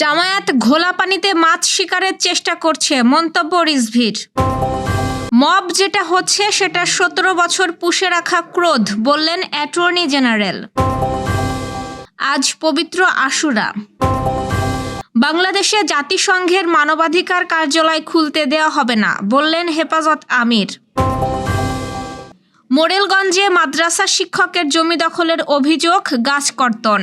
জামায়াত ঘোলা পানিতে মাছ শিকারের চেষ্টা করছে, মন্তব্য রিজভির। মব যেটা হচ্ছে সেটা সতেরো বছর পুষে রাখা ক্রোধ, বললেন অ্যাটর্নি জেনারেল। আজ পবিত্র আশুরা। বাংলাদেশে জাতিসংঘের মানবাধিকার কার্যালয় খুলতে দেওয়া হবে না, বললেন হেফাজত আমির। মোরেলগঞ্জে মাদ্রাসা শিক্ষকের জমি দখলের অভিযোগ, গাছ কর্তন।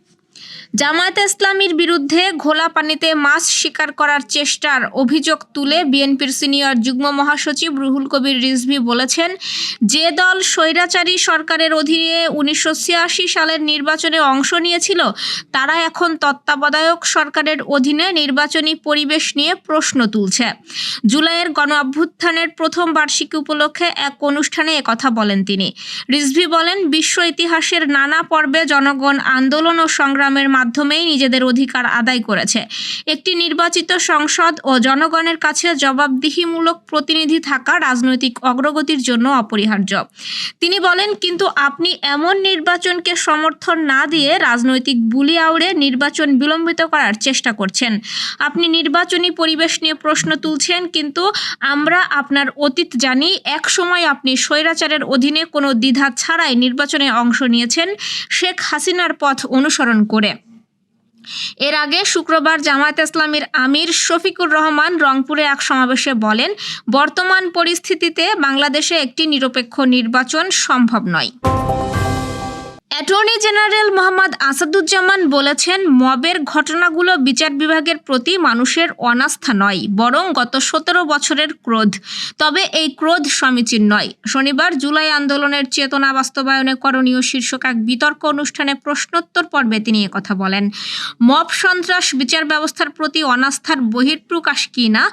জামায়াতে ইসলামীর বিরুদ্ধে ঘোলা পানিতে মাছ শিকার করার চেষ্টার অভিযোগ তুলে বিএনপির সিনিয়র যুগ্ম মহাসচিব রুহুল কবির রিজভি বলেছেন, যে দল স্বৈরাচারী সরকারের অধীনে উনিশশো ছিয়াশি সালের নির্বাচনে অংশ নিয়েছিল, তারা এখন তত্ত্বাবধায়ক সরকারের অধীনে নির্বাচনী পরিবেশ নিয়ে প্রশ্ন তুলছে। জুলাইয়ের গণ অভ্যুত্থানের প্রথম বার্ষিকী উপলক্ষে এক অনুষ্ঠানে একথা বলেন তিনি। রিজভি বলেন, বিশ্ব ইতিহাসের নানা পর্বে জনগণ আন্দোলন ও সংগ্রামের মাধ্যমেই নিজেদের অধিকার আদায় করেছে। একটি নির্বাচিত সংসদ ও জনগণের কাছে জবাবদিহিমূলক প্রতিনিধি থাকা রাজনৈতিক অগ্রগতির জন্য অপরিহার্য। তিনি বলেন, কিন্তু আপনি এমন নির্বাচনকে সমর্থন না দিয়ে রাজনৈতিক বুলি আউড়ে নির্বাচন বিলম্বিত করার চেষ্টা করছেন। আপনি নির্বাচনী পরিবেশ নিয়ে প্রশ্ন তুলছেন, কিন্তু আমরা আপনার অতীত জানি এক সময় আপনি স্বৈরাচারের অধীনে কোনো দ্বিধা ছাড়াই নির্বাচনে অংশ নিয়েছেন। শেখ হাসিনার পথ অনুসরণ করে। এর আগে শুক্রবার জামায়াত ইসলামীর আমির শফিকুর রহমান রংপুরে এক সমাবেশে বলেন, বর্তমান পরিস্থিতিতে বাংলাদেশে একটি নিরপেক্ষ নির্বাচন সম্ভব নয়। অ্যাটর্নি জেনারেল মোহাম্মদ আসাদুজ্জামান বলেছেন, মবের ঘটনাগুলো বিচার বিভাগের প্রতি মানুষের অনাস্থা নয়, বরং গত সতেরো বছরের ক্রোধ। তবে এই ক্রোধ সমীচীন নয়। শনিবার জুলাই আন্দোলনের চেতনা বাস্তবায়নে করণীয় শীর্ষক এক বিতর্ক অনুষ্ঠানে প্রশ্নোত্তর পর্বে তিনি কথা বলেন। মব সন্ত্রাস বিচার ব্যবস্থার প্রতি অনাস্থার বহিঃপ্রকাশ কি না,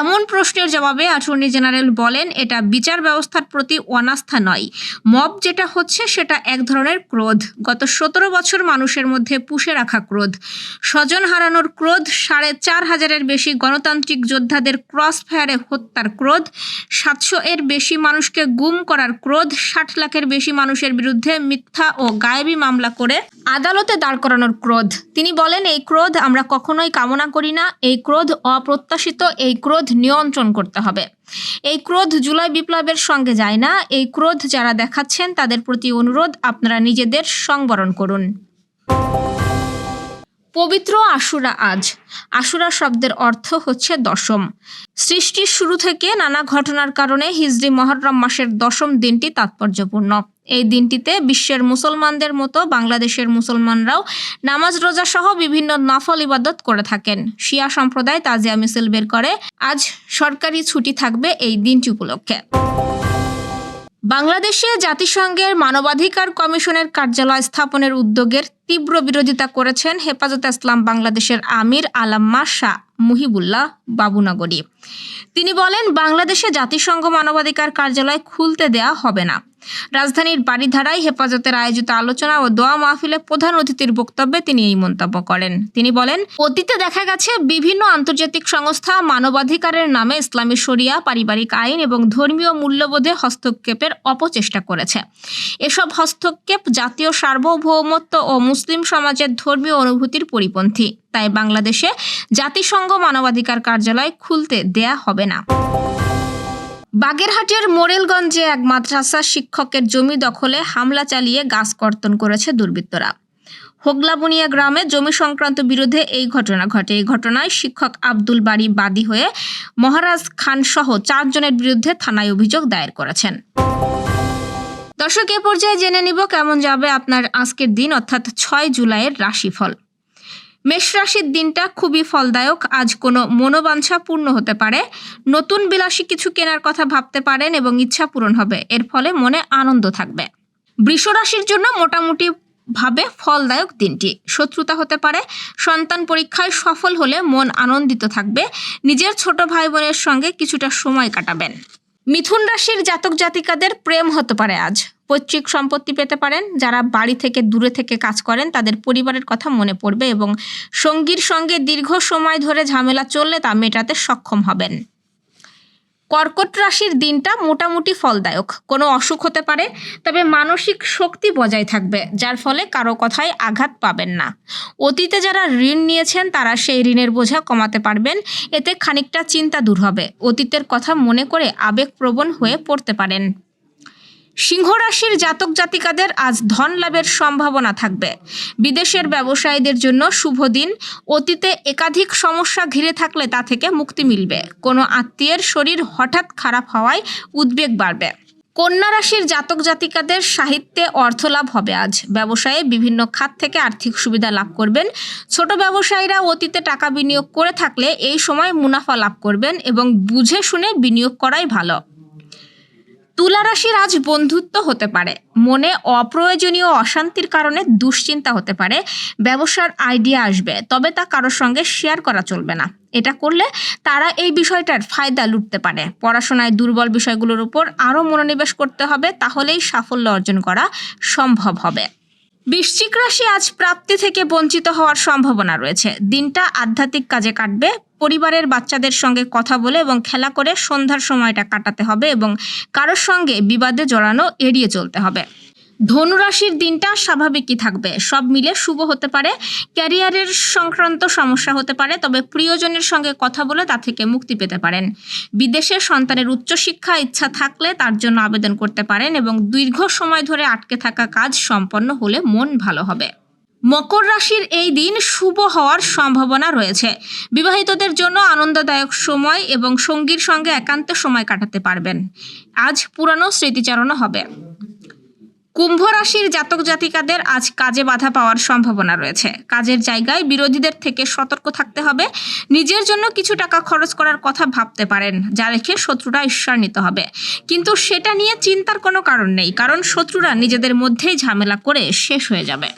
এমন প্রশ্নের জবাবে অ্যাটর্নি জেনারেল বলেন, এটা বিচার ব্যবস্থার প্রতি অনাস্থা নয়। মব যেটা হচ্ছে, সেটা এক ধরনের ক্রোধ। গত সতেরো বছর মানুষের মধ্যে পুষে রাখা ক্রোধ। স্বজন হারানোর ক্রোধ, সাড়ে চার হাজারের বেশি গণতান্ত্রিক যোদ্ধাদের ক্রস ফায়ারে হত্যার ক্রোধ, সাতশো এর বেশি মানুষকে গুম করার ক্রোধ, ষাট লাখের বেশি মানুষের বিরুদ্ধে মিথ্যা ও গায়েবী মামলা করে আদালতে দাঁড় করানোর ক্রোধ। তিনি বলেন, এই ক্রোধ আমরা কখনোই কামনা করি না। এই ক্রোধ অপ্রত্যাশিত। এই ক্রোধ নিয়ন্ত্রণ করতে হবে। এই ক্রোধ জুলাই বিপ্লবের সঙ্গে যায় না। এই ক্রোধ যারা দেখাচ্ছেন তাদের প্রতি অনুরোধ, আপনারা নিজেদের সংবরণ করুন। পবিত্র আশুরা আজ। আশুরা শব্দের অর্থ হচ্ছে দশম। সৃষ্টির শুরু থেকে নানা ঘটনার কারণে হিজরি মহরম মাসের দশম দিনটি তাৎপর্যপূর্ণ। এই দিনটিতে বিশ্বের মুসলমানদের মতো বাংলাদেশের মুসলমানরাও নামাজ রোজা সহ বিভিন্ন নফল ইবাদত করে থাকেন। শিয়া সম্প্রদায় তাজিয়া মিছিল বের করে। আজ সরকারি ছুটি থাকবে এই দিনটি উপলক্ষে। বাংলাদেশে জাতিসংঘের মানবাধিকার কমিশনের কার্যালয় স্থাপনের উদ্যোগের তীব্র বিরোধিতা করেছেন হেফাজত ইসলাম বাংলাদেশের আমির আলাম্মা শাহ মুহিবুল্লাহ বাবুনগরী। তিনি বলেন, বাংলাদেশে জাতিসংঘ মানবাধিকার কার্যালয় খুলতে দেয়া হবে না। রাজধানীর বাড়িধারায় হেফাজতের আয়োজিত আলোচনা ও দোয়া মাহফিলে প্রধান অতিথির বক্তব্যে তিনি এই মন্তব্য করেন। তিনি বলেন, অতীতে দেখা গেছে বিভিন্ন আন্তর্জাতিক সংস্থা মানবাধিকারের নামে ইসলামী শরিয়া, পারিবারিক আইন এবং ধর্মীয় মূল্যবোধে হস্তক্ষেপের অপচেষ্টা করেছে। এসব হস্তক্ষেপ জাতীয় সার্বভৌমত্ব ও মুসলিম সমাজের ধর্মীয় অনুভূতির পরিপন্থী। তাই বাংলাদেশে জাতিসংঘ মানবাধিকার কার্যালয় খুলতে দেয়া হবে না। বাগেরহাটের মোরেলগঞ্জে এক মাদ্রাসা শিক্ষকের জমি দখলে হামলা চালিয়ে গাছ কর্তন করেছে দুর্বৃত্তরা। হোগলাবুনিয়া গ্রামে জমি সংক্রান্ত বিরোধে এই ঘটনা ঘটে। এই ঘটনায় শিক্ষক আব্দুল বাড়ি বাদী হয়ে মহারাজ খান সহ চারজনের বিরুদ্ধে থানায় অভিযোগ দায়ের করেছেন। দর্শক, এ পর্যায়ে জেনে নিব কেমন যাবে আপনার আজকের দিন, অর্থাৎ ছয় জুলাইয়ের রাশিফল। মেষ রাশির দিনটা খুবই ফলদায়ক। আজ কোনো মনোবাঞ্ছা পূর্ণ হতে পারে। নতুন বিলাসী কিছু কেনার কথা ভাবতে পারেন এবং ইচ্ছা পূরণ হবে। এর ফলে মনে আনন্দ থাকবে। বৃষ রাশির জন্য মোটামুটি ভাবে ফলদায়ক দিনটি। শত্রুতা হতে পারে। সন্তান পরীক্ষায় সফল হলে মন আনন্দিত থাকবে। নিজের ছোট ভাই বোনের সঙ্গে কিছুটা সময় কাটাবেন। মিথুন রাশির জাতক জাতিকাদের প্রেম হতে পারে আজ। পৈতৃক সম্পত্তি পেতে পারেন, যারা বাড়ি থেকে দূরে থেকে কাজ করেন, তাদের পরিবারের কথা মনে পড়বে এবং সঙ্গীর সঙ্গে দীর্ঘ সময় ধরে ঝামেলা চললে তা মেটাতে সক্ষম হবেন। কর্কট রাশির দিনটা মোটামুটি ফলদায়ক। কোনো অসুখ হতে পারে, তবে মানসিক শক্তি বজায় থাকবে, যার ফলে কারও কথায় আঘাত পাবেন না। অতীতে যারা ঋণ নিয়েছেন, তারা সেই ঋণের বোঝা কমাতে পারবেন, এতে খানিকটা চিন্তা দূর হবে। অতীতের কথা মনে করে আবেগপ্রবণ হয়ে পড়তে পারেন। সিংহ রাশির জাতক জাতিকাদের আজ ধন লাভের সম্ভাবনা থাকবে। বিদেশের ব্যবসায়ীদের জন্য শুভ দিন। অতীতে একাধিক সমস্যা ঘিরে থাকলে তা থেকে মুক্তি মিলবে। কোনো আত্মীয়ের শরীর হঠাৎ খারাপ হওয়ায় উদ্বেগ বাড়বে। কন্যা রাশির জাতক জাতিকাদের সাহিত্যে অর্থ লাভ হবে আজ। ব্যবসায়ে বিভিন্ন খাত থেকে আর্থিক সুবিধা লাভ করবেন। ছোট ব্যবসায়ীরা অতীতে টাকা বিনিয়োগ করে থাকলে এই সময় মুনাফা লাভ করবেন এবং বুঝে শুনে বিনিয়োগ করাই ভালো। তুলা রাশির আজ বন্ধুত্ব হতে পারে। মনে অপ্রয়োজনীয় অশান্তির কারণে দুশ্চিন্তা হতে পারে। ব্যবসার আইডিয়া আসবে, তবে তা কারোর সঙ্গে শেয়ার করা চলবে না। এটা করলে তারা এই বিষয়টার ফায়দা লুটতে পারে। পড়াশোনায় দুর্বল বিষয়গুলোর উপর আরও মনোনিবেশ করতে হবে, তাহলেই সাফল্য অর্জন করা সম্ভব হবে। বৃশ্চিক রাশি আজ প্রাপ্তি থেকে বঞ্চিত হওয়ার সম্ভাবনা রয়েছে। দিনটা আধ্যাত্মিক কাজে কাটবে। পরিবারের বাচ্চাদের সঙ্গে কথা বলে এবং খেলা করে সন্ধ্যার সময়টা কাটাতে হবে এবং কারোর সঙ্গে বিবাদে জড়ানো এড়িয়ে চলতে হবে। ধনুরাশির দিনটা স্বাভাবিকই থাকবে। সব মিলে শুভ হতে পারে, ক্যারিয়ারের সংক্রান্ত সমস্যা হতে পারে, তবে প্রিয়জনের সঙ্গে কথা বলে তা থেকে মুক্তি পেতে পারেন। বিদেশে সন্তানের উচ্চশিক্ষা ইচ্ছা থাকলে তার জন্য আবেদন করতে পারেন এবং দীর্ঘ সময় ধরে আটকে থাকা কাজ সম্পন্ন হলে মন ভালো হবে। মকর রাশির এই দিন শুভ হওয়ার সম্ভাবনা রয়েছে। বিবাহিতদের জন্য আনন্দদায়ক সময় এবং সঙ্গীর সঙ্গে একান্ত সময় কাটাতে পারবেন। আজ পুরানো স্মৃতিচারণা হবে। কুম্ভ রাশির জাতক জাতিকাদের আজ কাজে বাধা পাওয়ার সম্ভাবনা রয়েছে। কাজের জায়গায় বিরোধীদের থেকে সতর্ক থাকতে হবে। নিজের জন্য কিছু টাকা খরচ করার কথা ভাবতে পারেন, যা রেখে শত্রুরা ঈর্ষান্বিত হবে। কিন্তু সেটা নিয়ে চিন্তার কোনো কারণ নেই, কারণ শত্রুরা নিজেদের মধ্যেই ঝামেলা করে শেষ হয়ে যাবে।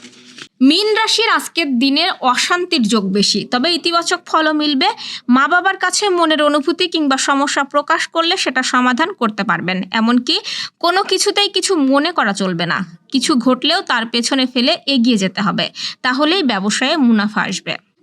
মীন রাশির আজকের দিনে অশান্তির যোগ বেশি। তবে ইতিবাচক ফলও মিলবে। মা বাবার কাছে মনের অনুভূতি কিংবা সমস্যা প্রকাশ করলে সেটা সমাধান করতে পারবেন। এমনকি কোনো কিছুতেই কিছু মনে করা চলবে না। কিছু ঘটলেও তার পেছনে ফেলে এগিয়ে যেতে হবে। তাহলেই ব্যবসায়ে মুনাফা আসবে।